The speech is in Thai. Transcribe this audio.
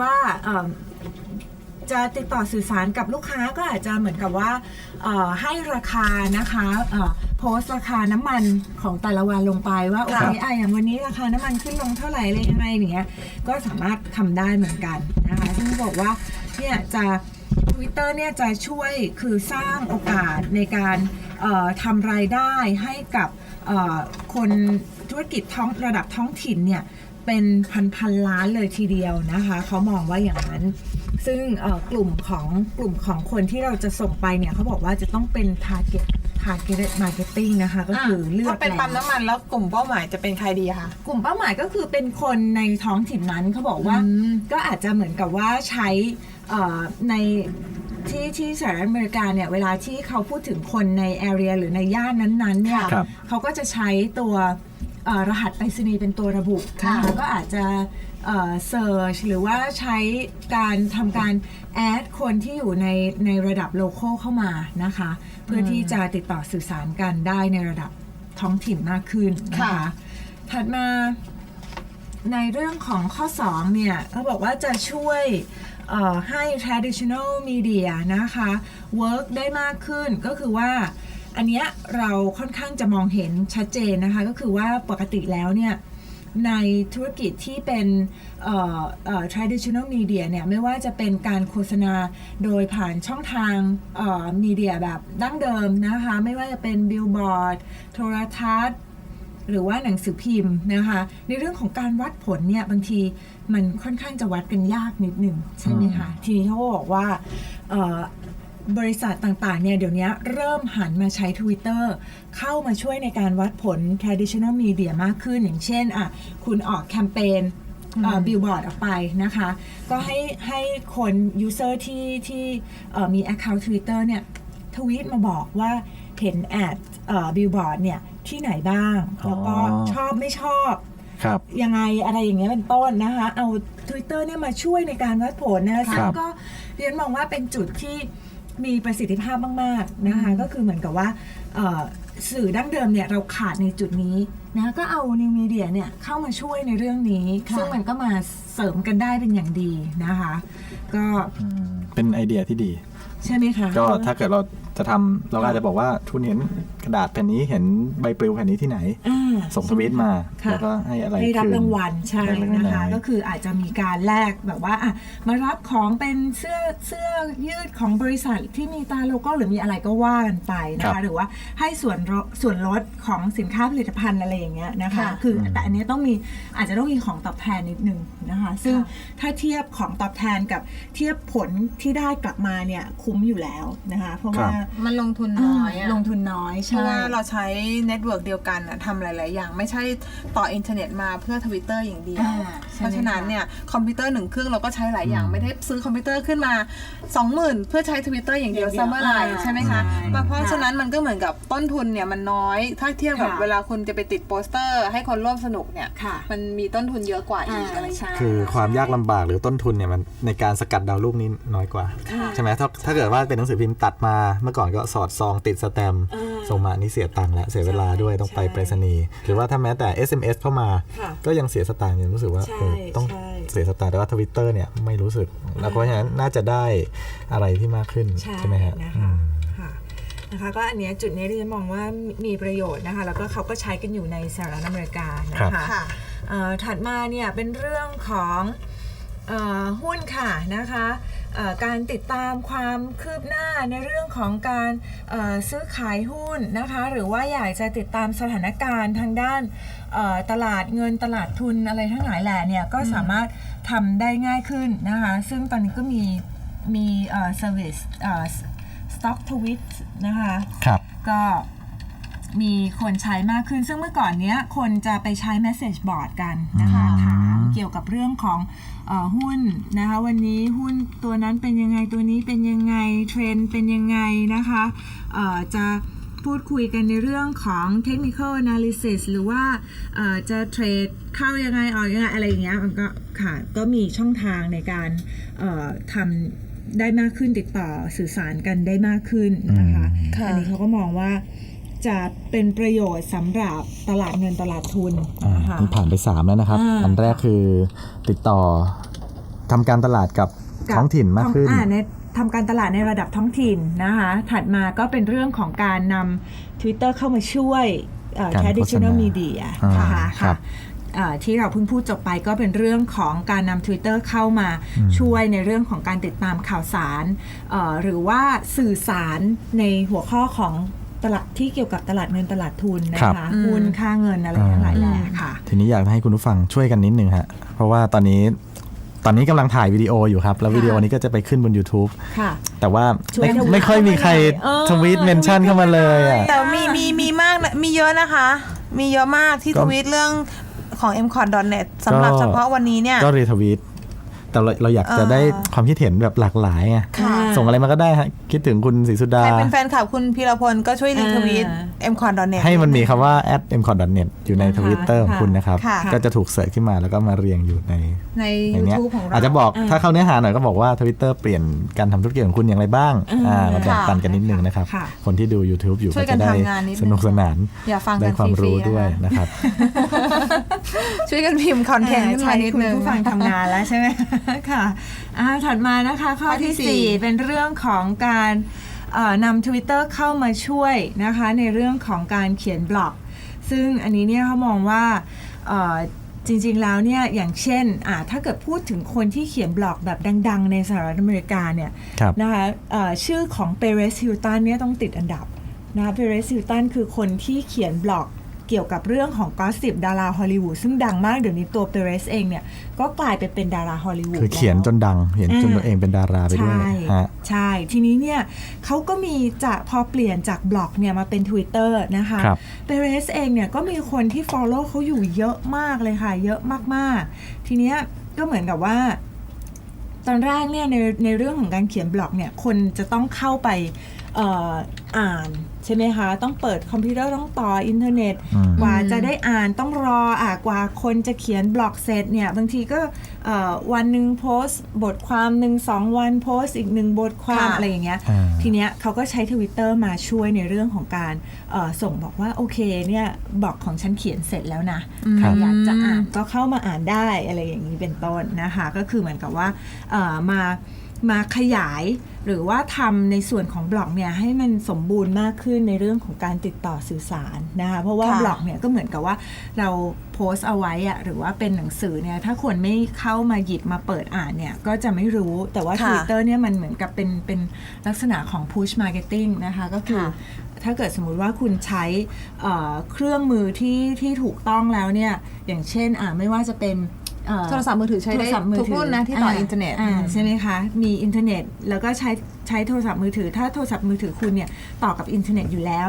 ว่าเอิ่มจะติดต่อสื่อสารกับลูกค้าก็อาจจะเหมือนกับว่าเอ่อให้ราคานะคะเอ่อโพสต์ราคาน้ำมันของแต่ละวันลงไปว่าโอเคอะอย่างวันนี้ราคาน้ำมันขึ้นลงเท่าไหร่อะไรยังไงอย่างเงี้ยก็สามารถทำได้เหมือนกันนะคะซึ่งบอกว่าเนี่ยจะ Twitter เนี่ยจะช่วยคือสร้างโอกาสในการเอ่อทำรายได้ให้กับเอ่อคนธุรกิจท้องระดับท้องถิ่นเนี่ย เป็นพันพันๆล้านเลยทีเดียวนะคะเขามองว่าอย่างนั้น ซึ่งเอ่อกลุ่มของกลุ่มของคนที่เราจะส่งไปเนี่ยเขาบอกว่าจะต้องเป็น target target marketing นะคะ ก็คือเลือกถ้าเป็นปั๊มแล้วน้ำมันแล้วกลุ่มเป้าหมายจะเป็นใครดีคะกลุ่มเป้าหมายก็คือเป็นคนในท้องถิ่นนั้นเขาบอกว่าอืมก็อาจจะเหมือนกับว่าใช้เอ่อในที่ที่สหรัฐอเมริกาเนี่ยเวลาที่เขาพูดถึงคนในแอเรียหรือในย่านนั้นๆเนี่ยครับเขาก็จะใช้ตัว เอ่อรหัสไปรษณีย์เป็นตัวระบุค่ะนะคะก็อาจจะเซิร์ชหรือว่าใช้การทำการแอดคนที่อยู่ในในระดับโลเคอลเข้ามานะคะ เพื่อที่จะติดต่อสื่อสารกันได้ในระดับท้องถิ่นมากขึ้นนะคะค่ะถัดมาในเรื่องของข้อ 2 เนี่ยเขาบอกว่าจะช่วยเอ่อให้ traditional media นะคะ work ได้มากขึ้นก็คือว่า อันเนี้ยเราค่อนข้างจะมองเห็นชัดเจนนะคะ ก็คือว่าปกติแล้วเนี่ยในธุรกิจที่เป็นเอ่อเอ่อ traditional media เนี่ยไม่ว่าจะเป็นการโฆษณาโดยผ่านช่องทางเอ่อมีเดียแบบดั้งเดิมนะคะ ไม่ว่าจะเป็นบิลบอร์ดโทรทัศน์ หรือว่าหนังสือพิมพ์นะคะ ในเรื่องของการวัดผลเนี่ยบางทีมันค่อนข้างจะวัดกันยากนิดหนึ่งใช่ไหมคะ ทีนี้เขาก็บอกว่าเอ่อ บริษัทต่างๆเนี่ยเดี๋ยวนี้เริ่มหันมาใช้ Twitter เข้ามาช่วยในการวัดผล traditional media มากขึ้น อย่างเช่นอะคุณออกแคมเปญบิลบอร์ดออกไปนะคะ ก็ให้ให้คน user ที่ที่เอ่อมี account Twitter เนี่ยทวีตมาบอกว่าเห็นแอดบิลบอร์ดเนี่ยที่ไหนบ้าง แล้วก็อ๋อชอบไม่ชอบครับยังไงอะไรอย่างเงี้ยเป็นต้นนะคะ เอา Twitter เนี่ยมาช่วยในการวัดผลนะคะครับซึ่งก็เรียนมองว่าเป็นจุดที่ มีประสิทธิภาพมากๆนะคะก็คือเหมือนกับว่าเอ่อสื่อดั้งเดิมเนี่ยเราขาดในจุดนี้นะก็เอานิวมีเดียเนี่ยเข้ามาช่วยในเรื่องนี้ค่ะซึ่งมันก็มาเสริมกันได้เป็นอย่างดีนะคะ ก็เป็นไอเดียที่ดี ใช่ไหมคะ ก็ถ้าเกิดเราจะทำเราก็อาจจะบอกว่าคุณเห็นกระดาษแผ่นนี้เห็นใบปลิวแผ่นนี้ที่ไหน อ่า ส่งทวีตมา ค่ะ แล้วก็ให้อะไรให้รับคืน รางวัลใช่ได้รางวัลนะคะได้ก็คืออาจจะมีการแลกแบบว่าอะมารับของเป็นเสื้อเสื้อยืดของบริษัทที่มีตราโลโก้หรือมีอะไรก็ว่ากันไปนะครัคะ บหรือว่าให้ส่วนลดส่วนลดของสินค้าผลิตภัณฑ์อะไรอย่างเงี้ยนะคะ ค่ะคือแต่อันเนี้ยต้องมีอาจจะต้องมีของตอบแทนนิดนึงนะคะ ซึ่งค่ะ ถ้าเทียบของตอบแทนกับเทียบผลที่ได้กลับมาเนี่ยคุ้มอยู่แล้วนะคะ เพราะว่ามันลงทุนน้อยอะลงทุนน้อยเพใช่ ราะว่าเราใช้เน็ตเวิร์กเดียวกันอะทำหลาย ๆ อย่าง ไม่ใช่ต่ออินเทอร์เน็ตมาเพื่อทวิตเตอร์อย่างเดียว อ่าใช่เพราะฉะนั้นไหมคะเนี่ยคอมพิวเตอร์หนึ่งเครื่องเราก็ใช้หลายอย่างอืมไม่ได้ซื้อคอมพิวเตอร์ขึ้นมา 20,000 เพื่อใช้ทวิตเตอร์อย่างเดียวอย่างเดียวซัมเมอร์ไลน์อ่าใช่ไหมคะใช่เพราะค่ะฉะนั้นมันก็เหมือนกับต้นทุนเนี่ยมันน้อย ถ้าเทียบกับค่ะ เวลาคุณจะไปติดโปสเตอร์ ให้คนร่วมสนุกเนี่ย ค่ะ มันมีต้นทุนเยอะกว่าอีกอะไรอย่างเงี้ยใช่คือความยากลำบากหรือต้นทุนเนี่ยมันในการสกัดดาวน์รูปนี้น้อยกว่า ค่ะ ใช่ไหมถ้าถ้าเกิดว่าเป็นหนังสือพิมพ์ตัดมาเมื่อก่อนก็สอดซองติดสแตมป์อ่าส่งมานี่เสียตังค์แล้วเสียเวลาด้วยต้องไปใช่ไปรษณีย์หรือว่าถ้าแม้แต่ SMS เข้ามาค่ะก็ยังเสียสตางค์ยังรู้สึกว่าใช่เออต้องใช่เสียสตางค์แต่ว่าทวิตเตอร์เนี่ยไม่รู้สึก แล้วเพราะฉะนั้นน่าจะได้อะไรที่มากขึ้นใช่ไหมฮะนะอืคะมค่ะนะคะก็อันเนี้ยจุดนี้ดิฉันมองว่ามีประโยชน์นะคะแล้วก็เขาก็ใช้กันอยู่ในสหรัฐอเมริกานะครัคะบค่ะเอ่อถัดมาเนี่ยเป็นเรื่องของเออ หุ้นค่ะนะคะเอ่อการติดตามความคืบหน้าในเรื่องของการเอ่อซื้อขายหุ้นนะคะหรือว่าอยากจะติดตามสถานการณ์ทางด้านเอ่อตลาดเงินตลาดทุนอะไรทั้งหลายแหล่เนี่ยก็สามารถทำได้ง่ายขึ้นนะคะซึ่งตอนนี้ก็มีมีเอ่อ service เอ่อ stock tweet นะคะครับก็มีคนใช้มากขึ้น ซึ่งเมื่อก่อนเนี้ยคนจะไปใช้ message board กันนะคะอืมถาม เกี่ยวกับเรื่องของเออหุ้นนะคะ วันนี้หุ้นตัวนั้นเป็นยังไงตัวนี้เป็นยังไงเทรนด์เป็นยังไงนะคะเอ่อจะพูดคุยกันในเรื่องของ technical analysis หรือว่าเอ่อจะเทรดเข้ายังไงออกยังไงอะไรอย่างเงี้ยมันก็ค่ะก็มีช่องทางในการเอ่อทำได้มากขึ้นติดต่อสื่อสารกันได้มากขึ้นนะคะอืมค่ะอันนี้เขาก็มองว่า จะเป็นประโยชน์สำหรับตลาดเงินตลาดทุนอ่านะคะนี่ผ่านไป 3 แล้วนะครับอ่าอันแรกคือติดต่อทำการตลาดกับกับท้องถิ่นมากขึ้นอ่ในทำการตลาดในระดับท้องถิ่นนะคะ ถัดมาก็เป็นเรื่องของการนำ Twitter เข้ามาช่วยเอ่อการโฆษณา traditional media อ่านะคะครัค่ะบเอ่อที่เราเพิ่งพูดจบไปก็เป็นเรื่องของการนำ Twitter เข้ามาช่วยในเรื่องของการติดตามข่าวสารเอ่อหรือว่าสื่อสารในหัวข้อของ ตลาดที่เกี่ยวกับตลาดเงินตลาดทุนนะครัคะบ หุ้นค่าเงินอะไรทั้งหลายแหล่ค่ะ ทีนี้อยากให้คุณผู้ฟังช่วยกันนิดนึงฮะ เพราะว่าตอนนี้ตอนนี้กำลังถ่ายวิดีโออยู่ครับ แล้ววิดีโอนี้ก็จะไปขึ้นบน YouTube ค่ะ แต่ว่าช่วยไม่ทวิตไม่ค่อยมีใครเออ ทวีตเมนชั่นเข้ามาเลยอะ แต่มีมีมีมากนะมีเยอะนะคะ มีเยอะมากที่ก็ ทวีตเรื่องของ m c o t n e t สำหรับก็เฉพาะวันนี้เนี่ย ก็รีทวีต แต่เราเราอยากจะเออได้ความคิดเห็นแบบหลากหลายไงค่ะส่งอะไรมาก็ได้ฮะคิดถึงคุณศรีสุดา ใครเป็นแฟนคลับคุณพีรพลก็ช่วยรีทวีต m c o t n e t ให้มันมีคำว่า m c o n n e t อยู่ในนะคะทวิตเตอร์ของค่ะคุณนะครับ ค่ะ ก็จะถูกเสิร์ชขึ้นมาแล้วก็มาเรียงอยู่ใน ใน ในเนี้ย YouTube ของเรา อาจจะบอกถ้าเข้าเนื้อหาหน่อยก็บอกว่าทวิตเตอร์เปลี่ยนการทำธุรกิจของคุณอย่างไรบ้างอืมอ่ามาแบ่งค่ะปันกันนิดนึงนะครับ ค่ะ คนที่ดู YouTube อยู่ช่ก็วยกัจะนได้ทำงานนิดนึงสนุกสนานอย่าฟังได้กันความฟรีรู้ๆด้วยนะคะนะครับ ช่วยกันพิมพ์คอนเทนต์ขึ้นมาใช่นิดคุณนึง ผู้ฟังทำงานแล้วใช่ไหมค่ะอ่าถัดมานะคะข้อข้อที่ที่สี่4เป็นเรื่องของการเอ่อนำ Twitter เข้ามาช่วยนะคะในเรื่องของการเขียนบล็อก ซึ่งอันนี้เนี่ยเขามองว่าเอ่อจริงๆแล้วเนี่ยอย่างเช่นอ่าถ้าเกิดพูดถึงคนที่เขียนบล็อกแบบดัง ๆ ในสหรัฐอเมริกาเนี่ย ครับ นะคะเอ่อชื่อของเปเรสฮิลตันเนี่ยต้องติดอันดับนะคะเปเรสฮิลตันคือคนที่เขียนบล็อก เกี่ยวกับเรื่องของกอสซิบดาราฮอลลีวูดซึ่งดังมากเดี๋ยวนี้ตัวเปเรสเองเนี่ย ก็กลายไปเป็นดาราฮอลลีวูดคือเขียนจนดัง เขียนจนอ่าตัวเองเป็นดาราไปด้วยใช่ฮะใช่ ทีนี้เนี่ยเขาก็มีจะพอเปลี่ยนจากบล็อกเนี่ยมาเป็น Twitter นะคะครับเปเรสเองเนี่ยก็มีคนที่ Follow เขาอยู่เยอะมากเลยค่ะ เยอะมากๆ ทีเนี้ยก็เหมือนกับว่าตอนแรกเนี่ยในในเรื่องของการเขียนบล็อกเนี่ยคนจะต้องเข้าไปเอ่ออ่านใช่ไหมคะ ต้องเปิดคอมพิวเตอร์ต้องต่ออินเทอร์เน็ตอืมกว่าจะได้อ่านต้องรออะกว่าคนจะเขียนบล็อกเสร็จเนี่ย บางทีก็เอ่อวันหนึ่งโพสต์ บทความหนึ่งสองวันโพสต์อีกหนึ่งบทความค่ะอะไรอย่างเงี้ยอ่าทีเนี้ยเขาก็ใช้ Twitter มาช่วยในเรื่องของการเอ่อส่งบอกว่า โอเคเนี่ยบล็อกของฉันเขียนเสร็จแล้วนะคใครัรบอยากจะอ่านก็เข้ามาอ่านได้อะไรอย่างนี้เป็นต้นนะคะ ก็คือเหมือนกับว่าเอ่อมา มาขยาย หรือว่าทำในส่วนของบล็อกเนี่ยให้มันสมบูรณ์มากขึ้นในเรื่องของการติดต่อสื่อสารนะคะเพราะว่าค่ะ บล็อกเนี่ยก็เหมือนกับว่าเราโพสต์เอาไว้อะหรือว่าเป็นหนังสือเนี่ยถ้าคนไม่เข้ามาหยิบมาเปิดอ่านเนี่ยก็จะไม่รู้แต่ว่า ค่ะ Twitter เนี่ยมันเหมือนกับเป็นเป็นลักษณะของ push marketing นะคะก็คือ ค่ะ ถ้าเกิดสมมุติว่าคุณใช้เอ่อเครื่องมือที่ที่ถูกต้องแล้วเนี่ยอย่างเช่นอ่าไม่ว่าจะเป็นเอ่อ โทรศัพท์มือถือใช้ได้โทรศัพท์มือทุกถืรุ่นนะที่ต่ออินเทอร์เน็ตาอืมใช่ไหมคะ มีอินเทอร์เน็ตแล้วก็ใช้ใช้โทรศัพท์มือถือ ถ้าโทรศัพท์มือถือคุณเนี่ยต่อกับอินเทอร์เน็ตอยู่แล้ว